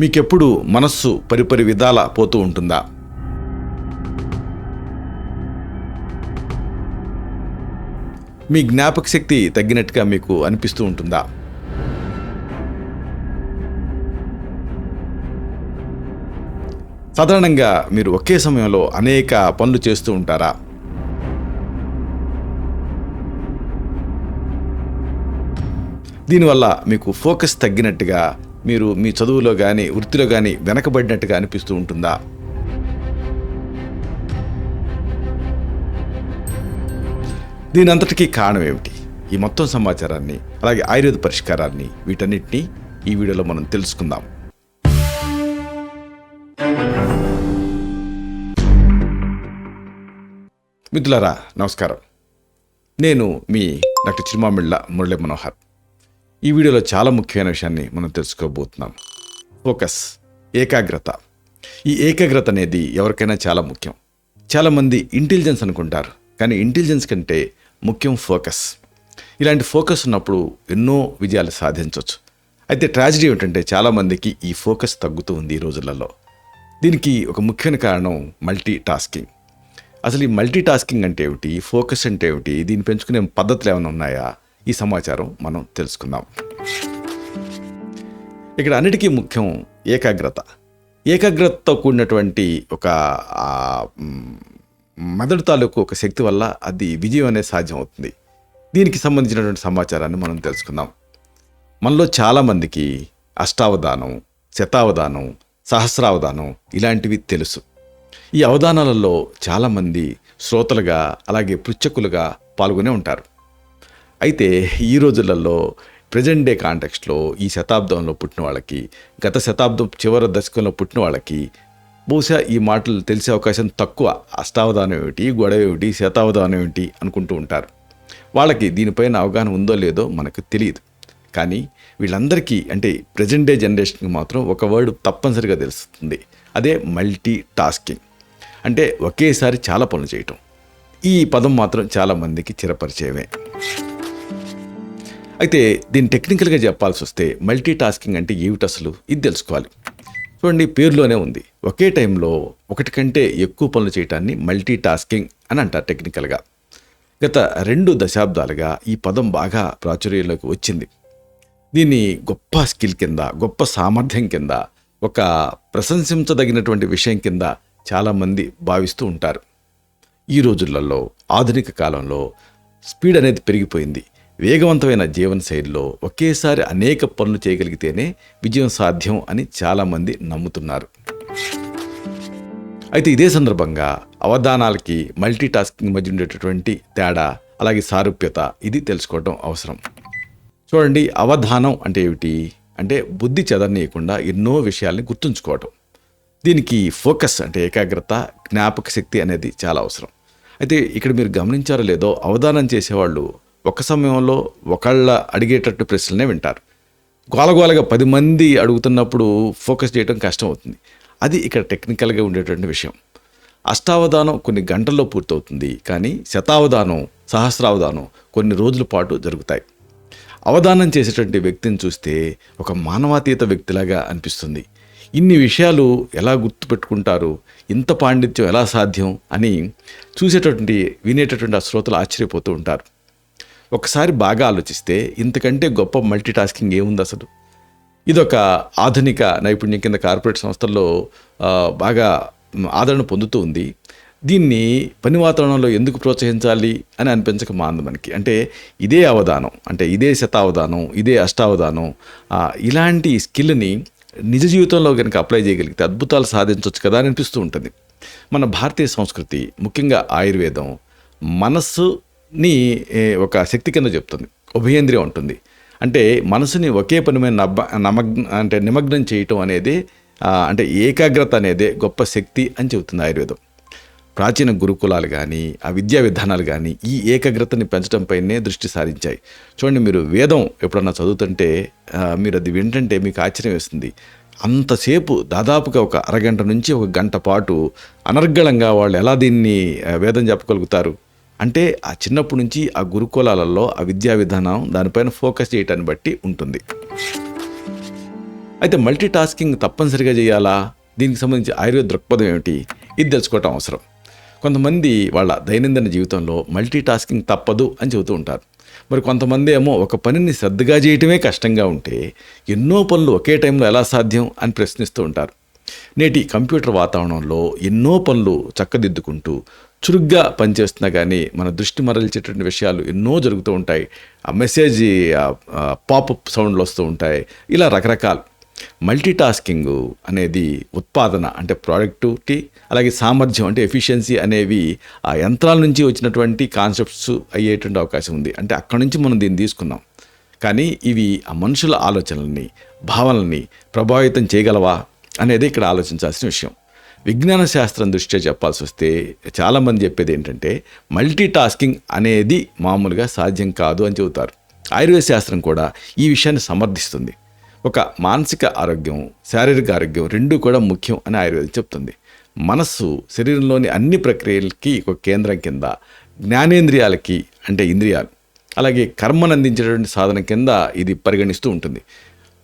మీకెప్పుడు మనస్సు పరిపరి విధాల పోతూ ఉంటుందా? మీ జ్ఞాపక శక్తి తగ్గినట్టుగా మీకు అనిపిస్తూ ఉంటుందా? సాధారణంగా మీరు ఒకే సమయంలో అనేక పనులు చేస్తూ ఉంటారా? దీనివల్ల మీకు ఫోకస్ తగ్గినట్టుగా మీరు మీ చదువులో కానీ వృత్తిలో కానీ వెనకబడినట్టుగా అనిపిస్తూ ఉంటుందా? దీని అంతటికీ కారణం ఏమిటి? ఈ మొత్తం సమాచారాన్ని అలాగే ఆయుర్వేద పరిష్కారాన్ని వీటన్నిటిని ఈ వీడియోలో మనం తెలుసుకుందాం. మిత్రులారా నమస్కారం. నేను మీ డాక్టర్ చిరుమామిళ్ళ మురళీ మనోహర్. ఈ వీడియోలో చాలా ముఖ్యమైన విషయాన్ని మనం తెలుసుకోబోతున్నాం. ఫోకస్ ఏకాగ్రత. ఈ ఏకాగ్రత అనేది ఎవరికైనా చాలా ముఖ్యం. చాలామంది ఇంటెలిజెన్స్ అనుకుంటారు కానీ ఇంటెలిజెన్స్ కంటే ముఖ్యం ఫోకస్ ఇలాంటి ఫోకస్ ఉన్నప్పుడు ఎన్నో విజయాలు సాధించవచ్చు అయితే ట్రాజిడీ ఏమిటంటే చాలామందికి ఈ ఫోకస్ తగ్గుతూ ఉంది ఈ రోజులలో. దీనికి ఒక ముఖ్యమైన కారణం మల్టీ టాస్కింగ్ అసలు ఈ మల్టీ టాస్కింగ్ అంటే ఏమిటి? ఫోకస్ అంటే ఏమిటి? దీన్ని పెంచుకునే పద్ధతులు ఏమైనా ఉన్నాయా? ఈ సమాచారం మనం తెలుసుకుందాం. ఇక్కడ అన్నిటికీ ముఖ్యం ఏకాగ్రత. ఏకాగ్రతతో కూడినటువంటి ఒక మెదడు తాలూకు ఒక శక్తి వల్ల అది విజయం అనేది సాధ్యం అవుతుంది దీనికి సంబంధించినటువంటి సమాచారాన్ని మనం తెలుసుకుందాం. మనలో చాలామందికి అష్టావధానం శతావధానం సహస్రావధానం ఇలాంటివి తెలుసు. ఈ అవధానాలలో చాలామంది శ్రోతలుగా అలాగే పృచ్ఛకులుగా పాల్గొనే ఉంటారు. అయితే ఈ రోజులలో ప్రజెంట్ డే కాంటెక్స్ట్లో ఈ శతాబ్దంలో పుట్టిన వాళ్ళకి గత శతాబ్దం చివరి దశకంలో పుట్టిన వాళ్ళకి బహుశా ఈ మాటలు తెలిసే అవకాశం తక్కువ. అష్టావధానం ఏమిటి? గొడవ ఏమిటి? శతావధానం ఏమిటి? అనుకుంటూ ఉంటారు. వాళ్ళకి దీనిపైన అవగాహన ఉందో లేదో మనకు తెలియదు. కానీ వీళ్ళందరికీ అంటే ప్రజెంట్ డే జనరేషన్కి మాత్రం ఒక వర్డ్ తప్పనిసరిగా తెలుస్తుంది. అదే మల్టీ టాస్కింగ్ అంటే ఒకేసారి చాలా పనులు చేయటం. ఈ పదం మాత్రం చాలామందికి చిరపరిచయమే. అయితే దీన్ని టెక్నికల్గా చెప్పాల్సి వస్తే మల్టీ టాస్కింగ్ అంటే ఏమిటి అసలు? ఇది తెలుసుకోవాలి. చూడండి పేరులోనే ఉంది. ఒకే టైంలో ఒకటి కంటే ఎక్కువ పనులు చేయటాన్ని మల్టీ టాస్కింగ్ అని అంటారు టెక్నికల్గా గత రెండు దశాబ్దాలుగా ఈ పదం బాగా ప్రాచుర్యంలోకి వచ్చింది. దీన్ని గొప్ప స్కిల్ కింద గొప్ప సామర్థ్యం కింద ఒక ప్రశంసించదగినటువంటి విషయం కింద చాలామంది భావిస్తూ ఉంటారు. ఈ రోజులలో ఆధునిక కాలంలో స్పీడ్ అనేది పెరిగిపోయింది. వేగవంతమైన జీవన శైలిలో ఒకేసారి అనేక పనులు చేయగలిగితేనే విజయం సాధ్యం అని చాలామంది నమ్ముతున్నారు. అయితే ఇదే సందర్భంగా అవధానాలకి మల్టీ టాస్కింగ్ మధ్య ఉండేటటువంటి తేడా అలాగే సారూప్యత ఇది తెలుసుకోవడం అవసరం. చూడండి అవధానం అంటే ఏమిటి? అంటే బుద్ధి చెదరనీయకుండా ఎన్నో విషయాల్ని గుర్తుంచుకోవటం. దీనికి ఫోకస్ అంటే ఏకాగ్రత జ్ఞాపక శక్తి అనేది చాలా అవసరం. అయితే ఇక్కడ మీరు గమనించారో లేదో అవధానం చేసేవాళ్ళు ఒక సమయంలో ఒకళ్ళ అడిగేటట్టు ప్రశ్నలనే వింటారు. గోలగోలగా పది మంది అడుగుతున్నప్పుడు ఫోకస్ చేయడం కష్టం అవుతుంది అది ఇక్కడ టెక్నికల్గా ఉండేటువంటి విషయం. అష్టావధానం కొన్ని గంటల్లో పూర్తవుతుంది. కానీ శతావధానం సహస్రావధానం కొన్ని రోజుల పాటు జరుగుతాయి. అవధానం చేసేటువంటి వ్యక్తిని చూస్తే ఒక మానవాతీత వ్యక్తిలాగా అనిపిస్తుంది. ఇన్ని విషయాలు ఎలా గుర్తుపెట్టుకుంటారు? ఇంత పాండిత్యం ఎలా సాధ్యం? అని చూసేటటువంటి వినేటటువంటి ఆ శ్రోతలు ఆశ్చర్యపోతూ ఉంటారు. ఒకసారి బాగా ఆలోచిస్తే ఇంతకంటే గొప్ప మల్టీ టాస్కింగ్ ఏముంది అసలు? ఇదొక ఆధునిక నైపుణ్యం కింద కార్పొరేట్ సంస్థల్లో బాగా ఆదరణ పొందుతూ ఉంది. దీన్ని పని వాతావరణంలో ఎందుకు ప్రోత్సహించాలి అని అనిపించక మాంది మనకి. అంటే ఇదే అవధానం అంటే ఇదే శతావధానం ఇదే అష్టావధానం ఇలాంటి స్కిల్ని నిజ జీవితంలో కనుక అప్లై చేయగలిగితే అద్భుతాలు సాధించవచ్చు కదా అని అనిపిస్తూ ఉంటుంది. మన భారతీయ సంస్కృతి ముఖ్యంగా ఆయుర్వేదం మనస్సు ని ఒక శక్తి కింద చెప్తుంది. ఉభయేంద్రియం ఉంటుంది అంటే మనసుని ఒకే పని మీద నబ్బ నమగ్న అంటే నిమగ్నం చేయటం అనేది అంటే ఏకాగ్రత అనేది గొప్ప శక్తి అని చెబుతుంది ఆయుర్వేదం. ప్రాచీన గురుకులాలు కానీ ఆ విద్యా విధానాలు కానీ ఈ ఏకాగ్రతని పెంచడంపైనే దృష్టి సారించాయి. చూడండి మీరు వేదం ఎప్పుడన్నా చదువుతుంటే మీరు అది వింటుంటే మీకు ఆశ్చర్యం వేస్తుంది. అంతసేపు దాదాపుగా ఒక అరగంట నుంచి ఒక గంట పాటు అనర్గళంగా వాళ్ళు ఎలా దీన్ని వేదం చెప్పగలుగుతారు? అంటే ఆ చిన్నప్పటి నుంచి ఆ గురుకులాలలో ఆ విద్యా విధానం దానిపైన ఫోకస్ చేయటాన్ని బట్టి ఉంటుంది. అయితే మల్టీ టాస్కింగ్ తప్పనిసరిగా చేయాలా? దీనికి సంబంధించి ఆయుర్వేద దృక్పథం ఏమిటి? ఇది తెలుసుకోవటం అవసరం. కొంతమంది వాళ్ళ దైనందిన జీవితంలో మల్టీ టాస్కింగ్ తప్పదు అని చెబుతూ ఉంటారు. మరి కొంతమంది ఏమో ఒక పనిని శ్రద్ధగా చేయటమే కష్టంగా ఉంటే ఎన్నో పనులు ఒకే టైంలో ఎలా సాధ్యం అని ప్రశ్నిస్తూ ఉంటారు. నేటి కంప్యూటర్ వాతావరణంలో ఎన్నో పనులు చక్కదిద్దుకుంటూ చురుగ్గా పనిచేస్తున్నా కానీ మన దృష్టి మరల్చేటువంటి విషయాలు ఎన్నో జరుగుతూ ఉంటాయి. ఆ మెసేజ్ పాపప్ సౌండ్లు వస్తూ ఉంటాయి. ఇలా రకరకాలు. మల్టీ టాస్కింగ్ అనేది ఉత్పాదన అంటే ప్రొడక్టివిటీ అలాగే సామర్థ్యం అంటే ఎఫిషియన్సీ అనేవి ఆ యంత్రాల నుంచి వచ్చినటువంటి కాన్సెప్ట్స్ అయ్యేటువంటి అవకాశం ఉంది. అంటే అక్కడి నుంచి మనం దీన్ని తీసుకున్నాం. కానీ ఇవి ఆ మనుషుల ఆలోచనల్ని భావనల్ని ప్రభావితం చేయగలవా అనేది ఇక్కడ ఆలోచించాల్సిన విషయం. విజ్ఞాన శాస్త్రం దృష్ట్యా చెప్పాల్సి వస్తే చాలామంది చెప్పేది ఏంటంటే మల్టీ టాస్కింగ్ అనేది మామూలుగా సాధ్యం కాదు అని చెబుతారు. ఆయుర్వేద శాస్త్రం కూడా ఈ విషయాన్ని సమర్థిస్తుంది. ఒక మానసిక ఆరోగ్యం శారీరక ఆరోగ్యం రెండూ కూడా ముఖ్యం అని ఆయుర్వేదం చెప్తుంది. మనస్సు శరీరంలోని అన్ని ప్రక్రియలకి ఒక కేంద్రం కింద జ్ఞానేంద్రియాలకి అంటే ఇంద్రియాలు. అలాగే కర్మను అందించేటువంటి సాధన కింద ఇది పరిగణిస్తూ ఉంటుంది.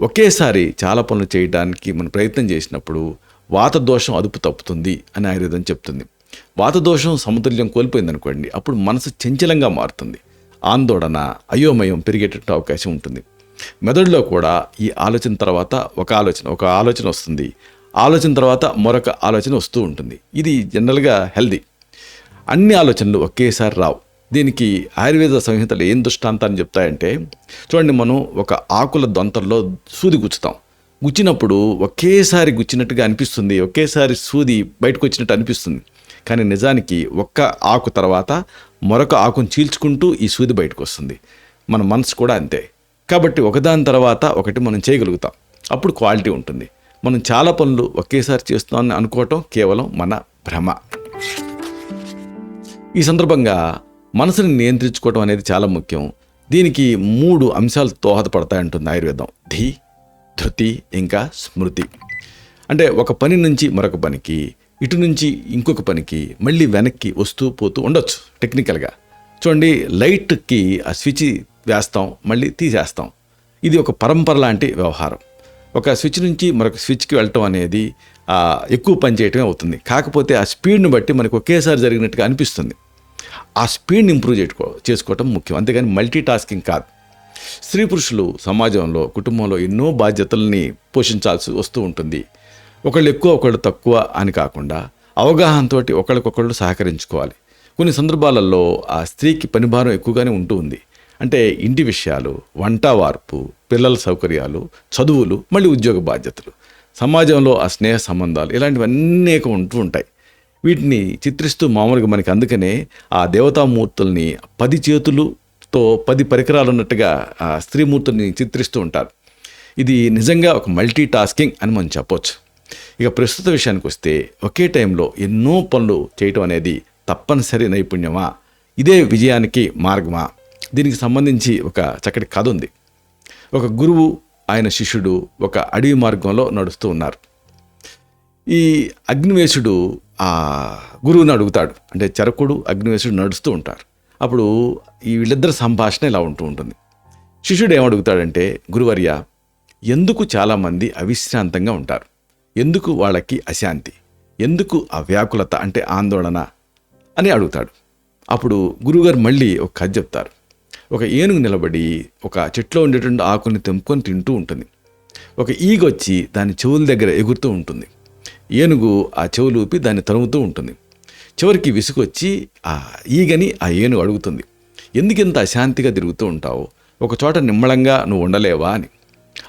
ఒకేసారి చాలా పనులు చేయడానికి మనం ప్రయత్నం చేసినప్పుడు వాత దోషం అదుపు తప్పుతుంది అని ఆయుర్వేదం చెప్తుంది. వాత దోషం సమతుల్యం కోల్పోయింది అనుకోండి అప్పుడు మనసు చంచలంగా మారుతుంది. ఆందోళన అయోమయం పెరిగేటట్టు అవకాశం ఉంటుంది. మెదడులో కూడా ఈ ఆలోచన తర్వాత ఒక ఆలోచన ఒక ఆలోచన వస్తుంది. ఆలోచన తర్వాత మరొక ఆలోచన వస్తూ ఉంటుంది. ఇది జనరల్గా హెల్దీ. అన్ని ఆలోచనలు ఒకేసారి రావు. దీనికి ఆయుర్వేద సంహితలు ఏం దృష్టాంతాన్ని చెప్తాయంటే చూడండి మనం ఒక ఆకుల దొంతల్లో సూది గుచ్చుతాం. గుచ్చినప్పుడు ఒకేసారి గుచ్చినట్టుగా అనిపిస్తుంది ఒకేసారి సూది బయటకు వచ్చినట్టు అనిపిస్తుంది. కానీ నిజానికి ఒక్క ఆకు తర్వాత మరొక ఆకును చీల్చుకుంటూ ఈ సూది బయటకు వస్తుంది మన మనసు కూడా అంతే. కాబట్టి ఒకదాని తర్వాత ఒకటి మనం చేయగలుగుతాం. అప్పుడు క్వాలిటీ ఉంటుంది. మనం చాలా పనులు ఒకేసారి చేస్తున్నామని అనుకోవటం కేవలం మన భ్రమ. ఈ సందర్భంగా మనసుని నియంత్రించుకోవడం అనేది చాలా ముఖ్యం. దీనికి మూడు అంశాలు దోహదపడతాయంటుంది ఆయుర్వేదం. ధీ ధృతి ఇంకా స్మృతి. అంటే ఒక పని నుంచి మరొక పనికి ఇటు నుంచి ఇంకొక పనికి మళ్ళీ వెనక్కి వస్తూ పోతూ ఉండొచ్చు టెక్నికల్గా. చూడండి లైట్కి ఆ స్విచ్ వేస్తాం మళ్ళీ తీసేస్తాం. ఇది ఒక పరంపర లాంటి వ్యవహారం. ఒక స్విచ్ నుంచి మరొక స్విచ్కి వెళ్ళటం అనేది ఎక్కువ పని చేయటమే అవుతుంది. కాకపోతే ఆ స్పీడ్ని బట్టి మనకు ఒకేసారి జరిగినట్టుగా అనిపిస్తుంది. ఆ స్పీడ్ని ఇంప్రూవ్ చేసుకో చేసుకోవటం ముఖ్యం. అంతేగాని మల్టీ టాస్కింగ్ కాదు. స్త్రీ పురుషులు సమాజంలో కుటుంబంలో ఎన్నో బాధ్యతల్ని పోషించాల్సి వస్తూ ఉంటుంది. ఒకళ్ళు ఎక్కువ ఒకళ్ళు తక్కువ అని కాకుండా అవగాహనతో ఒకళ్ళకొకళ్ళు సహకరించుకోవాలి. కొన్ని సందర్భాలలో ఆ స్త్రీకి పనిభారం ఎక్కువగానే ఉంటూ ఉంది. అంటే ఇంటి విషయాలు వంట వార్పు పిల్లల సౌకర్యాలు చదువులు మళ్ళీ ఉద్యోగ బాధ్యతలు. సమాజంలో ఆ స్నేహ సంబంధాలు ఇలాంటివన్నీ ఉంటూ ఉంటాయి. వీటిని చిత్రిస్తూ మామూలుగా మనకి అందుకనే ఆ దేవతామూర్తుల్ని పది చేతులు తో పది పరికరాలు ఉన్నట్టుగా ఆ స్త్రీమూర్తుల్ని చిత్రిస్తూ ఉంటారు. ఇది నిజంగా ఒక మల్టీ టాస్కింగ్ అని మనం చెప్పొచ్చు. ఇక ప్రస్తుత విషయానికి వస్తే ఒకే టైంలో ఎన్నో పనులు చేయటం అనేది తప్పనిసరి నైపుణ్యమా? ఇదే విజయానికి మార్గమా? దీనికి సంబంధించి ఒక చక్కటి కథ ఉంది. ఒక గురువు ఆయన శిష్యుడు ఒక అడవి మార్గంలో నడుస్తూ ఉన్నారు. ఈ అగ్నివేశుడు ఆ గురువుని అడుగుతాడు. అంటే చరకుడు అగ్నివేశుడు నడుస్తూ ఉంటారు. అప్పుడు ఈ వీళ్ళిద్దరి సంభాషణ ఇలా ఉంటూ ఉంటుంది. శిష్యుడు ఏమడుగుతాడంటే గురువర్య ఎందుకు చాలామంది అవిశ్రాంతంగా ఉంటారు? ఎందుకు వాళ్ళకి అశాంతి? ఎందుకు ఆ వ్యాకులత అంటే ఆందోళన? అని అడుగుతాడు. అప్పుడు గురుగారు మళ్ళీ ఒక కథ చెప్తారు. ఒక ఏనుగు నిలబడి ఒక చెట్లో ఉండేటువంటి ఆకుల్ని తెంపుకొని తింటూ ఉంటుంది. ఒక ఈగొచ్చి దాని చెవుల దగ్గర ఎగురుతూ ఉంటుంది. ఏనుగు ఆ చెవులు ఊపి దాన్ని తరుముతూ ఉంటుంది. చివరికి విసుగొచ్చి ఆ ఈగని ఆ ఏనుగు అడుగుతుంది. ఎందుకు అశాంతిగా తిరుగుతూ ఉంటావు? ఒక చోట నిమ్మళంగా నువ్వు ఉండలేవా? అని.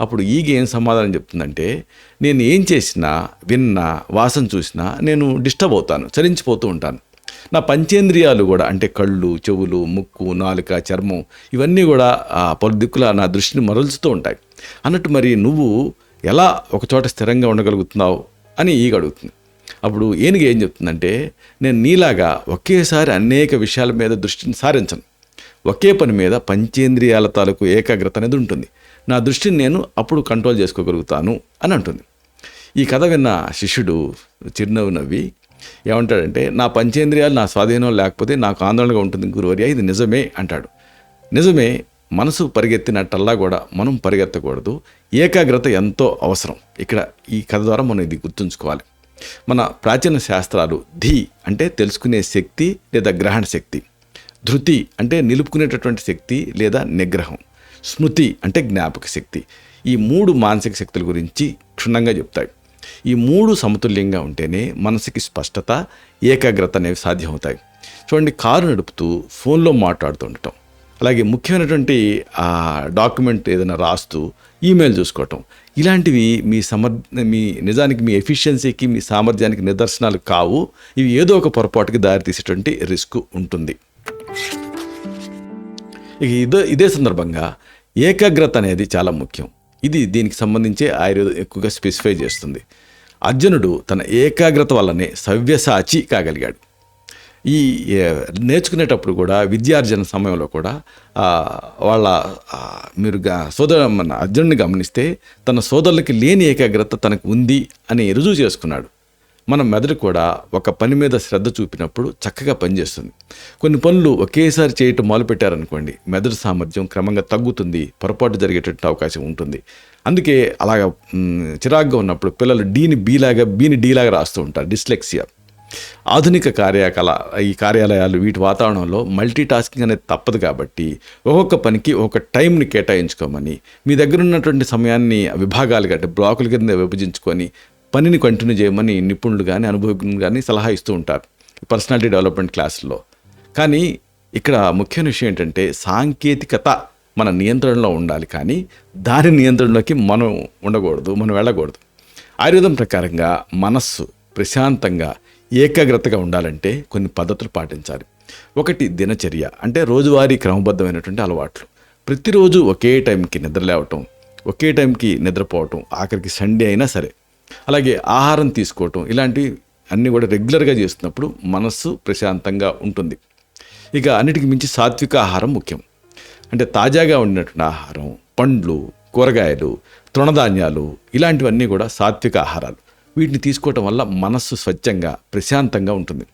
అప్పుడు ఈగ ఏం సమాధానం చెప్తుందంటే నేను ఏం చేసినా విన్నా వాసన చూసినా నేను డిస్టర్బ్ అవుతాను చలించిపోతూ ఉంటాను. నా పంచేంద్రియాలు కూడా అంటే కళ్ళు చెవులు ముక్కు నాలుక చర్మం ఇవన్నీ కూడా ఆ పలు దిక్కుల నా దృష్టిని మరల్చుతూ ఉంటాయి. అన్నట్టు మరి నువ్వు ఎలా ఒకచోట స్థిరంగా ఉండగలుగుతున్నావు? అని ఈగ అడుగుతుంది. అప్పుడు ఏనుగు ఏం చెప్తుందంటే నేను నీలాగా ఒకేసారి అనేక విషయాల మీద దృష్టిని సారించను. ఒకే పని మీద పంచేంద్రియాల తాలూకు ఏకాగ్రత అనేది ఉంటుంది. నా దృష్టిని నేను అప్పుడు కంట్రోల్ చేసుకోగలుగుతాను అని అంటుంది. ఈ కథ విన్న శిష్యుడు చిరునవ్వు నవ్వి ఏమంటాడంటే నా పంచేంద్రియాలు నా స్వాధీనం లేకపోతే నాకు ఆందోళనగా ఉంటుంది గురువర్య ఇది నిజమే అంటాడు. నిజమే మనసు పరిగెత్తినట్టల్లా కూడా మనం పరిగెత్తకూడదు. ఏకాగ్రత ఎంతో అవసరం. ఇక్కడ ఈ కథ ద్వారా మనం ఇది గుర్తుంచుకోవాలి. మన ప్రాచీన శాస్త్రాలు ధీ అంటే తెలుసుకునే శక్తి లేదా గ్రహణ శక్తి. ధృతి అంటే నిలుపుకునేటటువంటి శక్తి లేదా నిగ్రహం. స్మృతి అంటే జ్ఞాపక శక్తి. ఈ మూడు మానసిక శక్తుల గురించి క్షుణ్ణంగా చెప్తాయి. ఈ మూడు సమతుల్యంగా ఉంటేనే మనసుకి స్పష్టత ఏకాగ్రత అనేవి సాధ్యమవుతాయి. చూడండి కారు నడుపుతూ ఫోన్లో మాట్లాడుతూ ఉండటం. అలాగే ముఖ్యమైనటువంటి డాక్యుమెంట్ ఏదైనా రాస్తూ ఈమెయిల్ చూసుకోవటం. ఇలాంటివి మీ సమర్ మీ నిజానికి మీ ఎఫిషియన్సీకి మీ సామర్థ్యానికి నిదర్శనాలు కావు. ఇవి ఏదో ఒక పొరపాటుకి దారితీసేటువంటి రిస్క్ ఉంటుంది. ఇక ఇదే ఇదే సందర్భంగా ఏకాగ్రత అనేది చాలా ముఖ్యం. ఇది దీనికి సంబంధించే ఆయుర్వేదం ఎక్కువగా స్పెసిఫై చేస్తుంది. అర్జునుడు తన ఏకాగ్రత వల్లనే సవ్యసాచి కాగలిగాడు. ఈ నేర్చుకునేటప్పుడు కూడా విద్యార్జన సమయంలో కూడా వాళ్ళ మీరు సోదర మన అర్జునుడిని గమనిస్తే తన సోదరులకి లేని ఏకాగ్రత తనకు ఉంది అని రుజువు చేసుకున్నాడు. మన మెదడు కూడా ఒక పని మీద శ్రద్ధ చూపినప్పుడు చక్కగా పనిచేస్తుంది. కొన్ని పనులు ఒకేసారి చేయటం మొదలుపెట్టారనుకోండి మెదడు సామర్థ్యం క్రమంగా తగ్గుతుంది పొరపాటు జరిగేటట్టు అవకాశం ఉంటుంది. అందుకే అలాగ చిరాగ్గా ఉన్నప్పుడు పిల్లలు డీని బీలాగా బీని డీలాగా రాస్తూ ఉంటారు డిస్లెక్సియా. ఆధునిక కార్యకల ఈ కార్యాలయాలు వీటి వాతావరణంలో మల్టీ టాస్కింగ్ అనేది తప్పదు కాబట్టి ఒక్కొక్క పనికి ఒక టైంని కేటాయించుకోమని మీ దగ్గర ఉన్నటువంటి సమయాన్ని విభాగాలుగా అంటే బ్లాకుల కింద విభజించుకొని పనిని కంటిన్యూ చేయమని నిపుణులు కానీ అనుభవజ్ఞులు కానీ సలహా ఇస్తూ ఉంటారు పర్సనాలిటీ డెవలప్మెంట్ క్లాసుల్లో కానీ ఇక్కడ ముఖ్యమైన విషయం ఏంటంటే సాంకేతికత మన నియంత్రణలో ఉండాలి కానీ దాని నియంత్రణలోకి మనం ఉండకూడదు మనం వెళ్ళకూడదు. ఆయుర్వేదం ప్రకారంగా మనస్సు ప్రశాంతంగా ఏకాగ్రతగా ఉండాలంటే కొన్ని పద్ధతులు పాటించాలి. ఒకటి దినచర్య అంటే రోజువారీ క్రమబద్ధమైనటువంటి అలవాట్లు. ప్రతిరోజు ఒకే టైంకి నిద్ర లేవటం ఒకే టైంకి నిద్రపోవటం ఆఖరికి సండే అయినా సరే. అలాగే ఆహారం తీసుకోవటం ఇలాంటివి అన్నీ కూడా రెగ్యులర్గా చేస్తున్నప్పుడు మనస్సు ప్రశాంతంగా ఉంటుంది. ఇక అన్నిటికి మించి సాత్విక ఆహారం ముఖ్యం. అంటే తాజాగా ఉండినటువంటి ఆహారం పండ్లు కూరగాయలు తృణధాన్యాలు ఇలాంటివన్నీ కూడా సాత్విక ఆహారాలు. వీటిని తీసుకోవటం వల్ల మనస్సు స్వచ్ఛంగా ప్రశాంతంగా ఉంటుంది.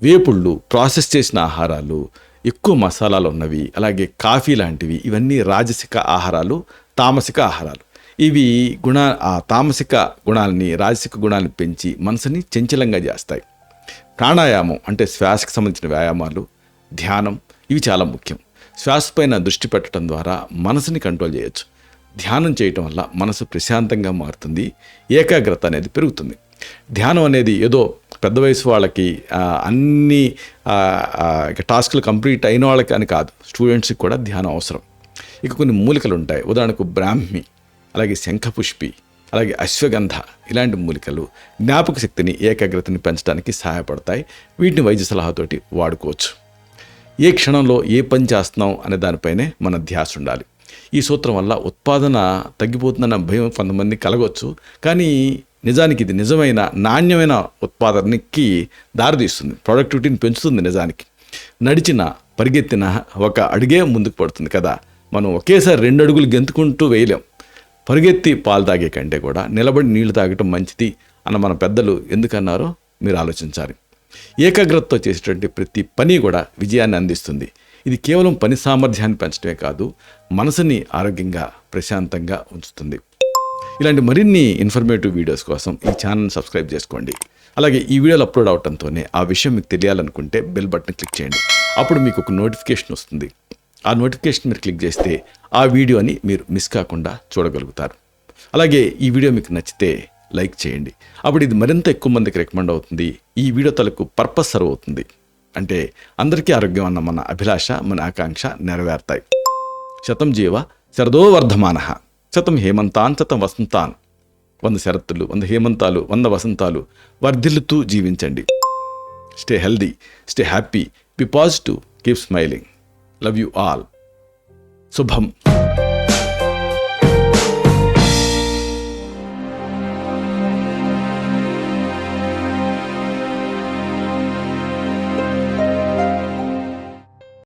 వేపుళ్ళు ప్రాసెస్ చేసిన ఆహారాలు ఎక్కువ మసాలాలు ఉన్నవి అలాగే కాఫీ లాంటివి ఇవన్నీ రాజసిక ఆహారాలు తామసిక ఆహారాలు. ఇవి గుణ ఆ తామసిక గుణాలని రాజసిక గుణాలను పెంచి మనసుని చంచలంగా చేస్తాయి. ప్రాణాయామం అంటే శ్వాసకు సంబంధించిన వ్యాయామాలు ధ్యానం ఇవి చాలా ముఖ్యం. శ్వాస పైన దృష్టి పెట్టడం ద్వారా మనసుని కంట్రోల్ చేయొచ్చు. ధ్యానం చేయటం వల్ల మనసు ప్రశాంతంగా మారుతుంది ఏకాగ్రత అనేది పెరుగుతుంది. ధ్యానం అనేది ఏదో పెద్ద వయసు వాళ్ళకి అన్ని టాస్క్లు కంప్లీట్ అయిన వాళ్ళకి అని కాదు స్టూడెంట్స్కి కూడా ధ్యానం అవసరం. ఇక కొన్ని మూలికలు ఉంటాయి ఉదాహరణకు బ్రాహ్మి అలాగే శంఖపుష్పి అలాగే అశ్వగంధ ఇలాంటి మూలికలు జ్ఞాపక శక్తిని ఏకాగ్రతని పెంచడానికి సహాయపడతాయి. వీటిని వైద్య సలహాతోటి వాడుకోవచ్చు. ఏ క్షణంలో ఏ పని చేస్తున్నాం అనే దానిపైనే మన ధ్యాస ఉండాలి. ఈ సూత్రం వల్ల ఉత్పాదన తగ్గిపోతుందన్న భయం కొంతమంది కలగవచ్చు కానీ నిజానికి ఇది నిజమైన నాణ్యమైన ఉత్పాదనకి దారితీస్తుంది ప్రొడక్టివిటీని పెంచుతుంది నిజానికి. నడిచిన పరిగెత్తిన ఒక అడుగే ముందుకు పడుతుంది కదా. మనం ఒకేసారి రెండు అడుగులు గెంతుకుంటూ వేయలేం. పరిగెత్తి పాలు తాగే కంటే కూడా నిలబడి నీళ్ళు తాగటం మంచిది అన్న మన పెద్దలు ఎందుకన్నారో మీరు ఆలోచించాలి. ఏకాగ్రతతో చేసేటువంటి ప్రతి పని కూడా విజయాన్ని అందిస్తుంది. ఇది కేవలం పని సామర్థ్యాన్ని పెంచడమే కాదు మనసుని ఆరోగ్యంగా ప్రశాంతంగా ఉంచుతుంది. ఇలాంటి మరిన్ని ఇన్ఫర్మేటివ్ వీడియోస్ కోసం ఈ ఛానల్ సబ్స్క్రైబ్ చేసుకోండి. అలాగే ఈ వీడియోలు అప్లోడ్ అవడంతోనే ఆ విషయం మీకు తెలియాలనుకుంటే బెల్ బటన్ క్లిక్ చేయండి. అప్పుడు మీకు ఒక నోటిఫికేషన్ వస్తుంది. ఆ నోటిఫికేషన్ మీరు క్లిక్ చేస్తే ఆ వీడియోని మీరు మిస్ కాకుండా చూడగలుగుతారు. అలాగే ఈ వీడియో మీకు నచ్చితే లైక్ చేయండి. అప్పుడు ఇది మరింత ఎక్కువ మందికి రికమెండ్ అవుతుంది. ఈ వీడియో తలకు పర్పస్ సర్వ్ అవుతుంది. అంటే అందరికీ ఆరోగ్యం అన్న మన అభిలాష మన ఆకాంక్ష నెరవేరుతాయి. శతం జీవ శరదో వర్ధమాన. శతం హేమంతాన్ శతం వసంతాన్. వంద శరత్తులు వంద హేమంతాలు వంద వసంతాలు వర్ధిల్లుతూ జీవించండి. Stay healthy stay happy be positive keep smiling. Love you all. శుభం.